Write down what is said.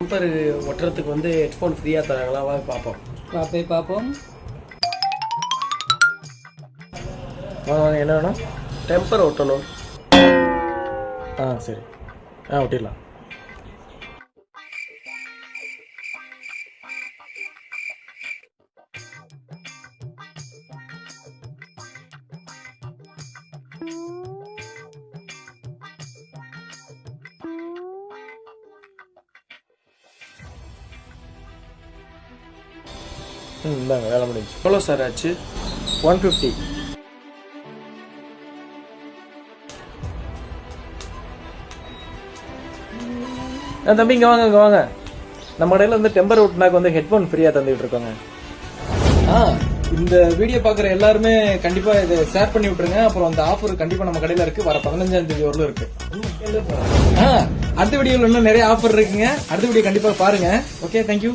Temper ஒட்டுறதுக்கு வந்து headphone ஃப்ரீயாக தராங்களா? வாங்க பார்ப்போம். வா போய் பார்ப்போம். என்ன வேணும்? டெம்பர் ஒட்டணும். ஆ சரி. ஆ ஒட்டிடலாம். ம் இந்தாங்க வேலை முடிஞ்சு எவ்வளோ சார் ஆச்சு? One fifty. தம்பி இங்கே வாங்க இங்கே வாங்க. நம்ம கடையில் வந்து டெம்பர் ஒட்டினாக்கு வந்து ஹெட்ஃபோன் ஃப்ரீயாக தந்துட்டு இருக்கோங்க. ஆ இந்த வீடியோ பார்க்குற எல்லாருமே கண்டிப்பா இதை ஷேர் பண்ணி விட்டுருங்க. அப்புறம் அந்த ஆஃபர் கண்டிப்பா நம்ம கடையில இருக்கு. வர பதினஞ்சாம் தேதி வரலும் இருக்கு. ஆ அடுத்த வீடியோல இன்னும் நிறைய ஆஃபர் இருக்குங்க. அடுத்த வீடியோ கண்டிப்பா பாருங்க. Okay thank you